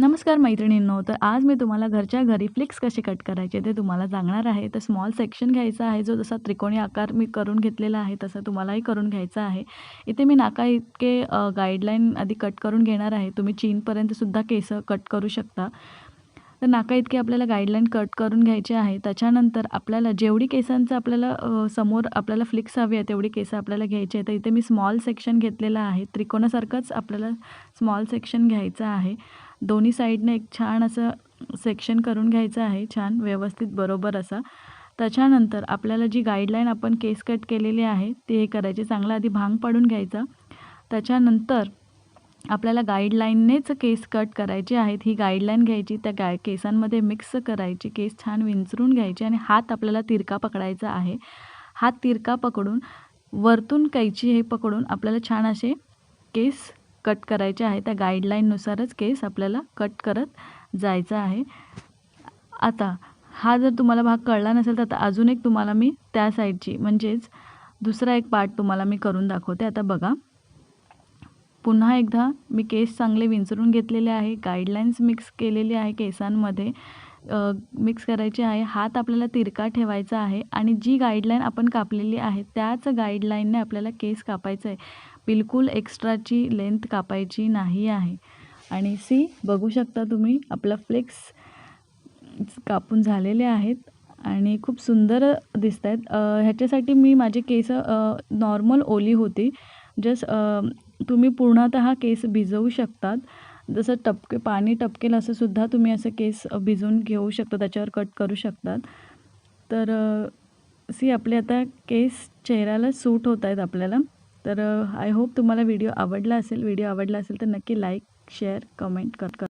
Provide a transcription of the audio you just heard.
नमस्कार मैत्रिणींनो तर आज मी तुम्हाला घरच्या घरी फ्लिक्स कसे कट करायचे ते तुम्हाला सांगणार आहे. तर स्मॉल सेक्शन घ्यायचा आहे जो जसा त्रिकोणी आकार मी करून घेतलेला आहे तसं तुम्हालाही करून घ्यायचा आहे. इथे मी नाका इतके गाईडलाईन आधी कट करून घेणार आहे. तुम्ही चीनपर्यंतसुद्धा केस कट करू शकता. तर नाका इतके आपल्याला गाईडलाईन कट करून घ्यायचे आहे. त्याच्यानंतर आपल्याला जेवढी केसांचं आपल्याला समोर आपल्याला फ्लिक्स हवी आहे तेवढी केसं आपल्याला घ्यायची आहे. तर इथे मी स्मॉल सेक्शन घेतलेलं आहे. त्रिकोणासारखंच आपल्याला स्मॉल सेक्शन घ्यायचं आहे. दोन्ही साईडने एक छान असं सेक्शन करून घ्यायचं आहे छान व्यवस्थित बरोबर असा. त्याच्यानंतर आपल्याला जी गाईडलाईन आपण केस कट केलेली आहे ते हे करायचे. चांगलं आधी भांग पाडून घ्यायचा. त्याच्यानंतर आपल्याला गाईडलाईननेच केस कट करायचे आहेत. ही गाईडलाईन घ्यायची त्या गाय केसांमध्ये मिक्स करायची. केस छान विंचरून घ्यायचे आणि हात आपल्याला तिरका पकडायचा आहे. हात तिरका पकडून वरतून कैची हे पकडून आपल्याला छान असे केस कट करायचे आहे. त्या गाईडलाईननुसारच केस आपल्याला कट करत जायचं आहे. आता हा जर तुम्हाला भाग कळला नसेल तर आता अजून एक तुम्हाला मी त्या साईडची म्हणजेच दुसरा एक पार्ट तुम्हाला मी करून दाखवते. आता बघा. पुन्हा एकदा मी केस चांगले विंचरून घेतलेले आहे. गाईडलाईन्स मिक्स केलेली आहे केसांमध्ये. मिक्स करायचे आहे. हात आपल्याला तिरका ठेवायचा आहे आणि जी गाईडलाईन आपण कापलेली आहे त्याच गाईडलाईनने आपल्याला केस कापायचं आहे. बिलकुल एक्स्ट्राची लेंथ कापायची नाही आहे. आणि सी बघू शकता तुम्ही आपला फ्लेक्स कापून झालेले आहेत आणि खूप सुंदर दिसत आहेत ह्याच्यासाठी मी माझे केस नॉर्मल ओली होती. जस्ट तुम्ही पूर्णतः केस भिजवू शकतात. जसं टपके पाणी टपकेल असं सुद्धा तुम्ही असं केस भिजवून घेऊ शकता त्याच्यावर कट करू शकतात. तर सी आपले आता केस चेहऱ्याला सूट होत आहेत आपल्याला. तर आय होप तुम्हाला व्हिडिओ आवडला असेल व्हिडिओ आवडला असेल तर नक्की लाईक शेअर कमेंट कर